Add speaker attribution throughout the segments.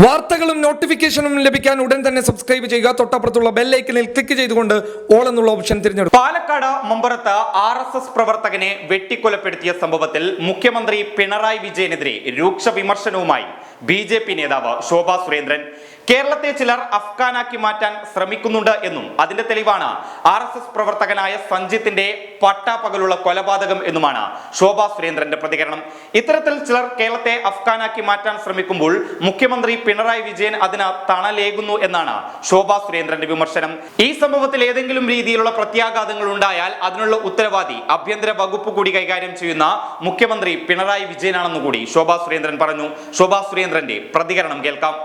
Speaker 1: വാർത്തകളും നോട്ടിഫിക്കേഷനും ലഭിക്കാൻ ഉടൻ തന്നെ സബ്സ്ക്രൈബ് ചെയ്യുക. തൊട്ടപ്പുറത്തുള്ള ബെല്ലൈക്കനിൽ ക്ലിക്ക് ചെയ്തുകൊണ്ട് ഓൾ എന്നുള്ള ഓപ്ഷൻ തിരഞ്ഞെടുക്കും
Speaker 2: പാലക്കാട് മമ്പറത്ത് ആർ എസ് എസ് പ്രവർത്തകനെ വെട്ടിക്കൊലപ്പെടുത്തിയ സംഭവത്തിൽ മുഖ്യമന്ത്രി പിണറായി വിജയനെതിരെ രൂക്ഷ വിമർശനവുമായി ബി ജെ പി നേതാവ് ശോഭാ സുരേന്ദ്രൻ. കേരളത്തെ ചിലർ അഫ്ഗാനാക്കി മാറ്റാൻ ശ്രമിക്കുന്നുണ്ട് എന്നും അതിന്റെ തെളിവാണ് ആർ എസ് എസ് പ്രവർത്തകനായ സഞ്ജിത്തിന്റെ പട്ടാപകലുള്ള കൊലപാതകം എന്നുമാണ് ശോഭാ സുരേന്ദ്രന്റെ പ്രതികരണം. ഇത്തരത്തിൽ ചിലർ കേരളത്തെ അഫ്ഗാനാക്കി മാറ്റാൻ ശ്രമിക്കുമ്പോൾ മുഖ്യമന്ത്രി പിണറായി വിജയൻ അതിന് തണലേകുന്നു എന്നാണ് ശോഭാ സുരേന്ദ്രന്റെ വിമർശനം. ഈ സംഭവത്തിൽ ഏതെങ്കിലും രീതിയിലുള്ള പ്രത്യാഘാതങ്ങൾ ഉണ്ടായാൽ അതിനുള്ള ഉത്തരവാദി ആഭ്യന്തര വകുപ്പ് കൂടി കൈകാര്യം ചെയ്യുന്ന മുഖ്യമന്ത്രി പിണറായി വിജയനാണെന്നുകൂടി ശോഭാ സുരേന്ദ്രൻ പറഞ്ഞു. ശോഭാ സുരേന്ദ്രന്റെ പ്രതികരണം കേൾക്കാം.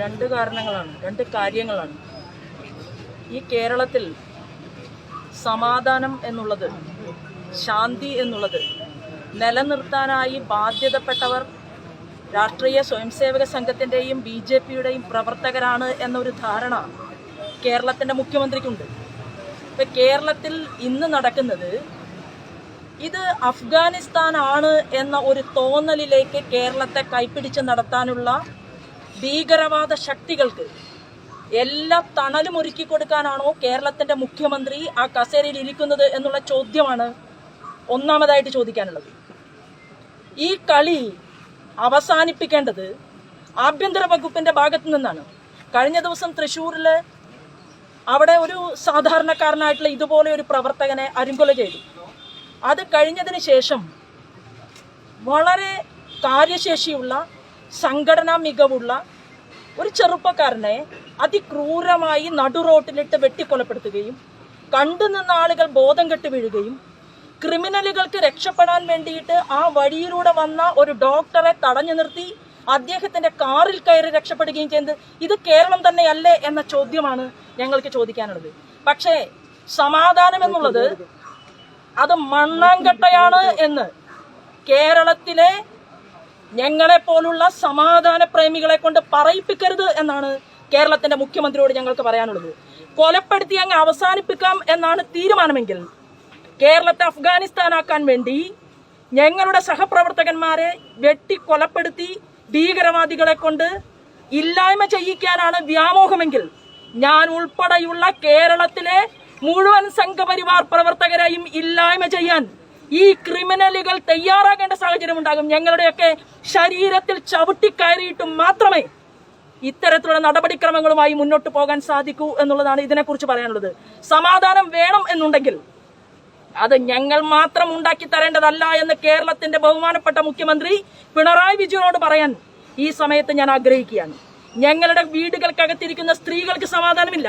Speaker 3: രണ്ട് കാരണങ്ങളാണ് രണ്ട് കാര്യങ്ങളാണ്. ഈ കേരളത്തിൽ സമാധാനം എന്നുള്ളത് ശാന്തി എന്നുള്ളത് നിലനിർത്താനായി ബാധ്യതപ്പെട്ടവർ രാഷ്ട്രീയ സ്വയംസേവക സംഘത്തിന്റെയും ബി ജെ പിയുടെയും പ്രവർത്തകരാണ് എന്നൊരു ധാരണ കേരളത്തിന്റെ മുഖ്യമന്ത്രിക്കുണ്ട്. ഇപ്പം കേരളത്തിൽ ഇന്ന് നടക്കുന്നത് ഇത് അഫ്ഗാനിസ്ഥാനാണ് എന്ന ഒരു തോന്നലിലേക്ക് കേരളത്തെ കൈപ്പിടിച്ച് നടത്താനുള്ള ഭീകരവാദ ശക്തികൾക്ക് എല്ലാ തണലും ഒരുക്കി കൊടുക്കാനാണോ കേരളത്തിന്റെ മുഖ്യമന്ത്രി ആ കസേരയിൽ ഇരിക്കുന്നത് എന്നുള്ള ചോദ്യമാണ് ഒന്നാമതായിട്ട് ചോദിക്കാനുള്ളത്. ഈ കളി അവസാനിപ്പിക്കേണ്ടത് ആഭ്യന്തര വകുപ്പിന്റെ ഭാഗത്തു നിന്നാണ്. കഴിഞ്ഞ ദിവസം തൃശ്ശൂരിൽ അവിടെ ഒരു സാധാരണക്കാരനായിട്ടുള്ള ഇതുപോലെ ഒരു പ്രവർത്തകനെ അരുങ്കൊല ചെയ്തു. അത് കഴിഞ്ഞതിന് ശേഷം വളരെ കാര്യശേഷിയുള്ള സംഘടനാ മികവുള്ള ഒരു ചെറുപ്പക്കാരനെ അതിക്രൂരമായി നടുറോട്ടിലിട്ട് വെട്ടിക്കൊലപ്പെടുത്തുകയും കണ്ടു നിന്ന ആളുകൾ ബോധം കെട്ട് വീഴുകയും ക്രിമിനലുകൾക്ക് രക്ഷപ്പെടാൻ വേണ്ടിയിട്ട് ആ വഴിയിലൂടെ വന്ന ഒരു ഡോക്ടറെ തടഞ്ഞു നിർത്തി അദ്ദേഹത്തിന്റെ കാറിൽ കയറി രക്ഷപ്പെടുകയും ചെയ്ത് ഇത് കേരളം തന്നെയല്ലേ എന്ന ചോദ്യമാണ് ഞങ്ങൾക്ക് ചോദിക്കാനുള്ളത്. പക്ഷേ സമാധാനം എന്നുള്ളത് അത് മണ്ണാങ്കട്ടയാണ് എന്ന് കേരളത്തിലെ ഞങ്ങളെ പോലുള്ള സമാധാന പ്രേമികളെ കൊണ്ട് പറയിപ്പിക്കരുത് എന്നാണ് കേരളത്തിന്റെ മുഖ്യമന്ത്രിയോട് ഞങ്ങൾക്ക് പറയാനുള്ളത്. കൊലപ്പെടുത്തി അങ്ങ് അവസാനിപ്പിക്കാം എന്നാണ് തീരുമാനമെങ്കിൽ കേരളത്തെ അഫ്ഗാനിസ്ഥാനാക്കാൻ വേണ്ടി ഞങ്ങളുടെ സഹപ്രവർത്തകന്മാരെ വെട്ടി കൊലപ്പെടുത്തി ഭീകരവാദികളെ കൊണ്ട് ഇല്ലായ്മ ചെയ്യിക്കാനാണ് വ്യാമോഹമെങ്കിൽ ഞാൻ ഉൾപ്പെടെയുള്ള കേരളത്തിലെ മുഴുവൻ സംഘപരിവാർ പ്രവർത്തകരെയും ഇല്ലായ്മ ചെയ്യാൻ ഈ ക്രിമിനലുകൾ തയ്യാറാകേണ്ട സാഹചര്യം ഉണ്ടാകും. ഞങ്ങളുടെയൊക്കെ ശരീരത്തിൽ ചവിട്ടിക്കയറിയിട്ടും മാത്രമേ ഇത്തരത്തിലുള്ള നടപടിക്രമങ്ങളുമായി മുന്നോട്ട് പോകാൻ സാധിക്കൂ എന്നുള്ളതാണ് ഇതിനെക്കുറിച്ച് പറയാനുള്ളത്. സമാധാനം വേണം എന്നുണ്ടെങ്കിൽ അത് ഞങ്ങൾ മാത്രം ഉണ്ടാക്കി തരേണ്ടതല്ല എന്ന് കേരളത്തിന്റെ ബഹുമാനപ്പെട്ട മുഖ്യമന്ത്രി പിണറായി വിജയനോട് പറയാൻ ഈ സമയത്ത് ഞാൻ ആഗ്രഹിക്കുകയാണ്. ഞങ്ങളുടെ വീടുകൾക്കകത്തിരിക്കുന്ന സ്ത്രീകൾക്ക് സമാധാനമില്ല.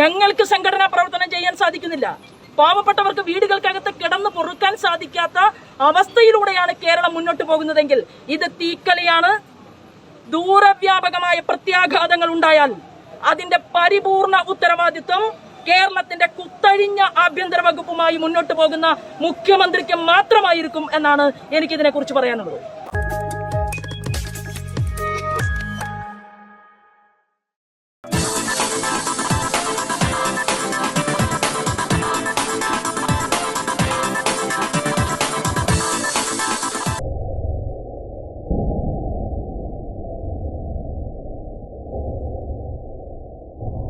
Speaker 3: ഞങ്ങൾക്ക് സംഘടനാ പ്രവർത്തനം ചെയ്യാൻ സാധിക്കുന്നില്ല. പാവപ്പെട്ടവർക്ക് വീടുകൾക്കകത്ത് കിടന്നു പൊറുക്കാൻ സാധിക്കാത്ത അവസ്ഥയിലൂടെയാണ് കേരളം മുന്നോട്ട് പോകുന്നതെങ്കിൽ ഇത് തീക്കളിയാണ് ദൂരവ്യാപകമായ പ്രത്യാഘാതങ്ങൾ ഉണ്ടായാൽ അതിന്റെ പരിപൂർണ ഉത്തരവാദിത്വം കേരളത്തിന്റെ കുത്തഴിഞ്ഞ ആഭ്യന്തര വകുപ്പുമായി മുന്നോട്ട് പോകുന്ന മുഖ്യമന്ത്രിക്ക് മാത്രമായിരിക്കും എന്നാണ് എനിക്കിതിനെ കുറിച്ച് പറയാനുള്ളത്.